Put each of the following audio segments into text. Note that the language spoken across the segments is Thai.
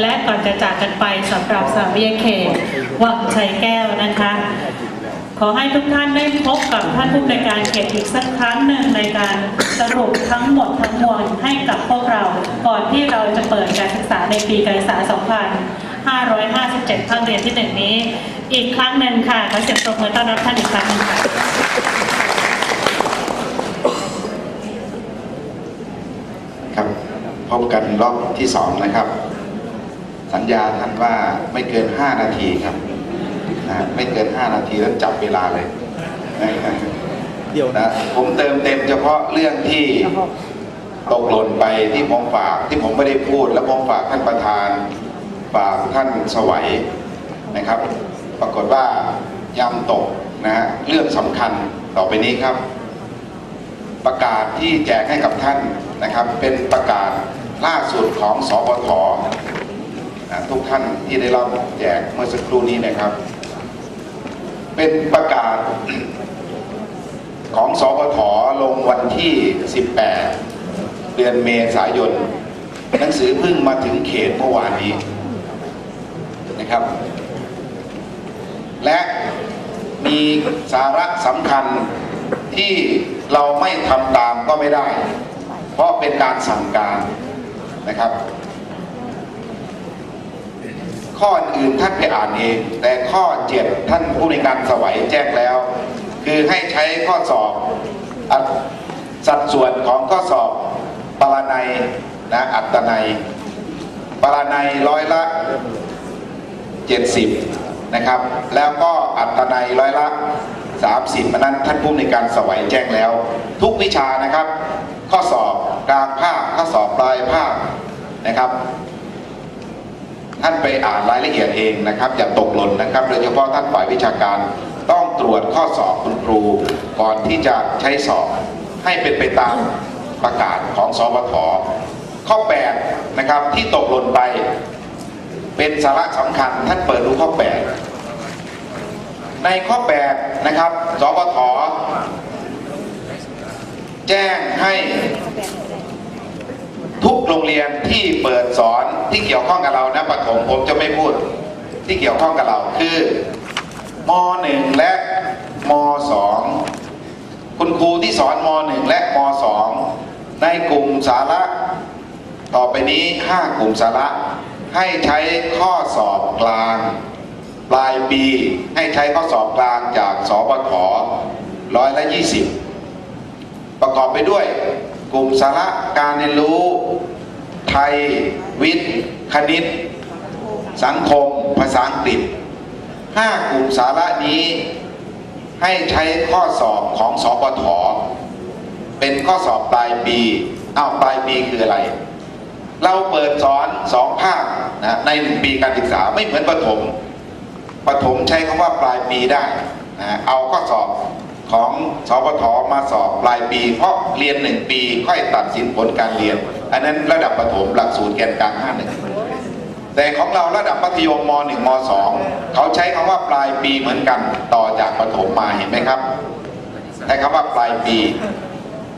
และก่อนจะจากกันไปสำหรับสามวิทยาเขตวังชัยแก้วนะคะ ขอให้ทุกท่านได้พบกับท่านผู้ในการเขตอีกสักครั้งหนึ่งในการสรุปทั้งหมดทั้งมวลให้กับพวกเรา ก่อนที่เราจะเปิดการศึกษาในปีการศึกษา 2557ภาคเรียนที่หนึ่งนี้ อีกครั้งหนึ่งค่ะขอเสียงปรบมือต้อนรับท่านอีกครั้งหนึงค่ะครับพบกันรอบที่สองนะครับ สัญญาท่านว่าไม่เกิน 5 นาทีครับนะไม่เกิน 5 นาทีแล้วจับเวลาเลยเดี๋ยวนะนะผมเติมเต็มเฉพาะเรื่องที่ตกหล่นไปที่ผมฝากที่ผมไม่ได้พูด แล้วผมฝากท่านประธานฝากท่านสวัยนะครับ ปรากฏว่ายำตกนะฮะเรื่องสำคัญต่อไปนี้ครับ ประกาศที่แจกให้กับท่านนะครับ เป็นประกาศล่าสุดของสปทนะ ทุกท่านที่ได้รับแจกเมื่อสักครู่นี้นะครับ เป็นประกาศของสปทลงวันที่ 18 เดือนเมษายน หนังสือเพิ่งมาถึงเขตเมื่อวานนี้นะครับ และมีสาระสำคัญที่เราไม่ทำตามก็ไม่ได้ เพราะเป็นการสั่งการนะครับ ข้ออื่นท่านไปอ่านเอง แต่ข้อเจ็ดท่านผู้ในการสวัยแจ้งแล้ว คือให้ใช้ข้อสอบอสัดส่วนของข้อสอบปรนัยนะอัตนัยปรนัยร้อยละ 70 นะครับ แล้วก็อัตนัยร้อยละ 30มันนั้นท่านผู้ในการสวัยแจ้งแล้ว ทุกวิชานะครับ ข้อสอบกลางภาคข้อสอบปลายภาคนะครับ ท่านไปอ่านรายละเอียดเองนะครับอย่าตกหล่นนะครับ โดยเฉพาะท่านฝ่ายวิชาการต้องตรวจข้อสอบคุณครู ก่อนที่จะใช้สอบให้เป็นไปตามประกาศของสปทข้อ8นะครับที่ตกหล่นไป เป็นสาระสำคัญท่านเปิดดูข้อ 8 ในข้อ 8 นะครับสปทแจ้งให้ เรียนที่เปิดสอนที่เกี่ยวข้องกับเรานะปฐมผมจะไม่พูดที่เกี่ยวข้องกับเราคือม .1 และม .2 คุณครูที่สอนม .1 และม .2 ในกลุ่มสาระ ต่อไปนี้ 5 กลุ่มสาระ ให้ใช้ข้อสอบกลาง ปลายปีให้ใช้ข้อสอบกลางจากสปทร้อยละ 20 ประกอบไปด้วยกลุ่มสาระการเรียนรู้ ไทย วิทย์ คณิต สังคม ภาษาอังกฤษ 5 กลุ่มสาระนี้ให้ใช้ข้อสอบของสปทเป็นข้อสอบปลายปีอ้าวปลายปีคืออะไร เราเปิดสอนสองภาคนะในหนึ่งปีการศึกษาไม่เหมือนประถมประถมใช้คำว่าปลายปีได้นะเอาข้อสอบ ของสปทมาสอบปลายปี เพราะเรียนหนึ่งปี ค่อยตัดสินผลการเรียน อันนั้นระดับประถมหลักสูตรแกนกลางห้าหนึ่งแต่ของเราระดับมัธยมม .1 ม .2 เขาใช้คำว่าปลายปีเหมือนกันต่อจากประถมมาเห็นไหมครับใช้คำว่าปลายปี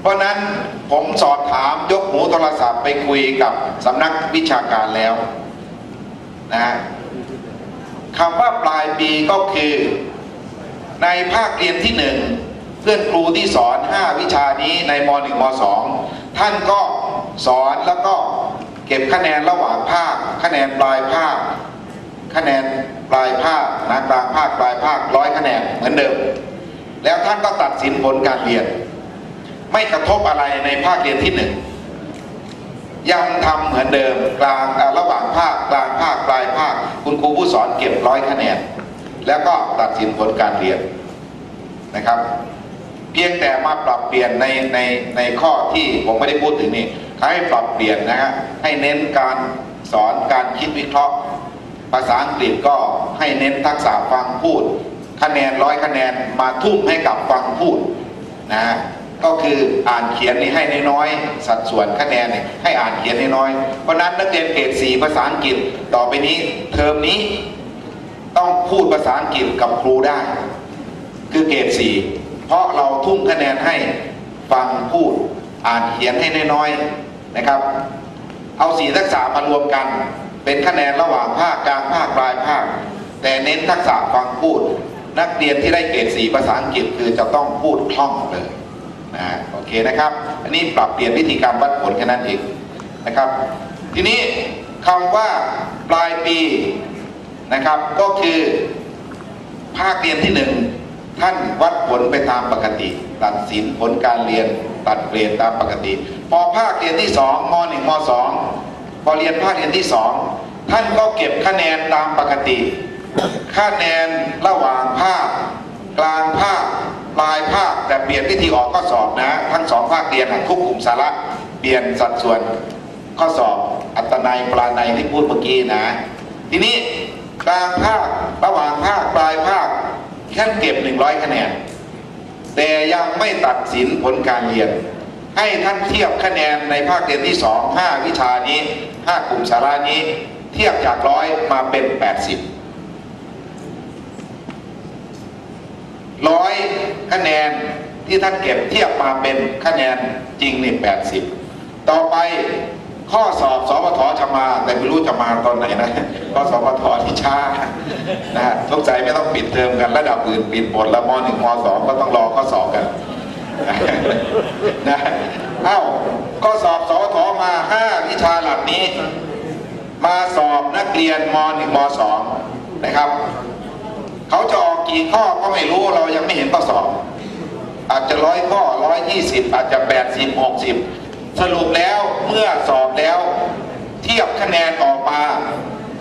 เพราะนั้นผมสอบถามยกหูโทรศัพท์ไปคุยกับสำนักวิชาการแล้วนะฮะคำว่าปลายปีก็คือ ในภาคเรียนที่หนึ่งเพื่อนครูที่สอน 5 วิชานี้ในม .1 ม .2 ท่านก็สอนแล้วก็เก็บคะแนนระหว่างภาค คะแนนปลายภาค คะแนนปลายภาคนะกลางภาคปลายภาคร้อยคะแนนเหมือนเดิม แล้วท่านก็ตัดสินผลการเรียน ไม่กระทบอะไรในภาคเรียนที่หนึ่งยังทำเหมือนเดิมกลางระหว่างภาคกลางภาคปลายภาค คุณครูผู้สอนเก็บร้อยคะแนน แล้วก็ตัดสินผลการเรียน นะครับ เพียงแต่มาปรับเปลี่ยนในในในข้อที่ผมไม่ได้พูดถึงนี่ให้ปรับเปลี่ยนนะฮะให้เน้นการสอนการคิดวิเคราะห์ ภาษาอังกฤษก็ให้เน้นทักษะฟังพูด คะแนนร้อยคะแนนมาทุ่มให้กับฟังพูดนะฮะก็คืออ่านเขียนนี่ให้น้อยๆสัดส่วนคะแนนนี่ให้อ่านเขียนน้อยๆเพราะนั้นนักเรียนเกรด4ภาษาอังกฤษต่อไปนี้เทอมนี้ ต้องพูดภาษาอังกฤษกับครูได้ คือเกรดสี่เพราะเราทุ่มคะแนนให้ฟังพูดอ่านเขียนให้น้อยๆนะครับ เอาสี่ทักษะมารวมกัน เป็นคะแนนระหว่างภาคกลางภาคปลายภาค แต่เน้นทักษะฟังพูด นักเรียนที่ได้เกรดสีภาษาอังกฤษคือจะต้องพูดคล่องเลยนะโอเคนะครับ อันนี้ปรับเปลี่ยนวิธีการวัดผลแค่นั้นเองนะครับ ทีนี้คำว่าปลายปีนะครับก็คือภาคเรียนที่หนึ่ง ท่านวัดผลไปตามปกติ ตัดสินผลการเรียนตัดเกรดตามปกติ พอภาคเรียนที่สองมหนึ่งมสองพอเรียนภาคเรียนที่สองท่านก็เก็บคะแนนตามปกติ คะแนนระหว่างภาค กลางภาคปลายภาคแต่เปลี่ยนวิธีออกข้อสอบนะ ทั้งสองภาคเรียนทุกกลุ่มสาระเปลี่ยนสัดส่วนข้อสอบอัตนัยปราในที่พูดเมื่อกี้นะ ทีนี้กลางภาคระหว่างภาคปลายภาค แค่เก็บ 100 คะแนน แต่ยังไม่ตัดสินผลการเรียน ให้ท่านเทียบคะแนนในภาคเรียนที่สองห้าวิชานี้ห้ากลุ่มสาระนี้ เทียบจากร้อยมาเป็น 80ร้อยคะแนนที่ท่านเก็บเทียบมาเป็นคะแนนจริงนี่80 ต่อไปข้อสอบสปทจะมา แต่ไม่รู้จะมาตอนไหนนะก็สปทที่ช้านะฮะสงสัยไม่ต้องปิดเทอมกันระดับอื่นปิดหมดแล้วมหนึ่งมสองก็ต้องรอข้อสอบกันนะเอ้าข้อสอบสปทมาห้าวิชาหลักนี้ มาสอบนักเรียนมหนึ่งมสองนะครับเขาจะออกกี่ข้อก็ไม่รู้เรายังไม่เห็นข้อสอบ อาจจะร้อยข้อร้อยยี่สิบอาจจะแปดสิบหกสิบสรุปแล้วเมื่อสอบแล้ว เทียบคะแนนออกมา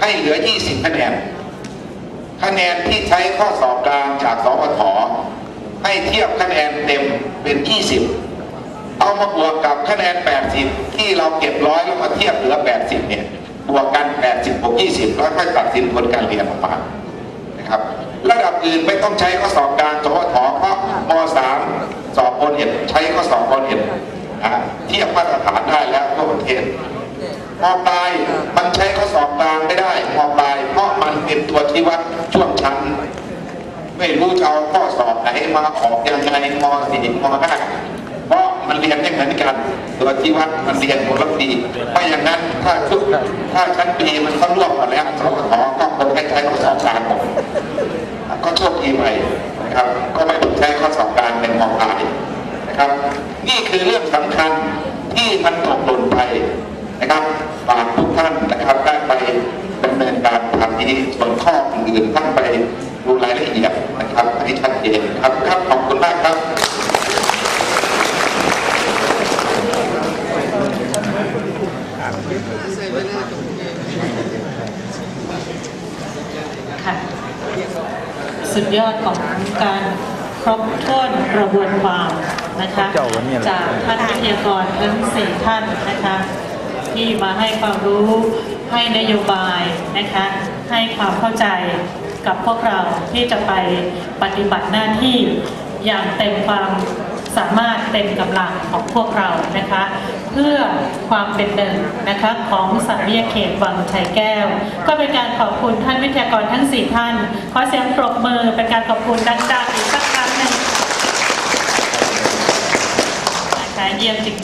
ให้เหลือ 20 คะแนน คะแนนที่ใช้ข้อสอบกลางจากสปทให้เทียบคะแนนเต็มเป็น 20 เอามาบวกกับคะแนน 80 ที่เราเก็บร้อยแล้วมาเทียบเหลือ 80 เนี่ย บวกกัน 80บวก20 แล้วค่อยตัดสินผลการเรียนออกมานะครับระดับอื่นไม่ต้องใช้ข้อสอบกลางสพทเพราะม .3 สอบพลเห็นใช้ข้อสอบพลเห็นเทียบมาตรฐานได้แล้วทั่วประเทศ มปลายมันใช้ข้อสอบกลางไม่ได้มปลาย เพราะมันเป็นตัวชี้วัดช่วงชั้น ไม่รู้จะเอาข้อสอบไหนมาออกยังไงม .4 ม .5 เพราะมันเรียนไม่เหมือนกัน ตัวชี้วัดมันเรียนคนละปีเพราะอย่างนั้นถ้าชุดถ้าชั้นปีมันก็ร่วมมาแล้วสพทก็คงให้ใช้ข้อสอบกลางหมดก็โชคดีไปนะครับ ก็ไม่ต้องใช้ข้อสอบกลารเป็นมองปลายนะครับ นี่คือเรื่องสำคัญที่มันตกหล่นไป นะครับฝากทุกท่านนะครับได้ไปดำเนินการทำนี้ส่วนข้ออื่นๆท่านไปดูรายละเอียดนะครับให้ชัดเจนครับครับขอบคุณมากครับค่ะสุดยอดของการครบถ้วนกระบวนความนะคะเจ้าวันนี้แหละจากท่านวิทยากรทั้งสี่ท่านนะคะ ที่มาให้ความรู้ให้นโยบายนะคะให้ความเข้าใจกับพวกเราที่จะไปปฏิบัติหน้าที่อย่างเต็มความสามารถเต็มกำลังของพวกเรานะคะ เพื่อความเป็นหนึ่งนะคะของสามวิทยเขตวังชัยแก้ว ก็เป็นการขอบคุณท่านวิทยากรทั้งสี่ท่าน ขอเสียงปรบมือเป็นการขอบคุณดังๆอีกสักครั้งหนึ่งนะคะเยี่ยมจริง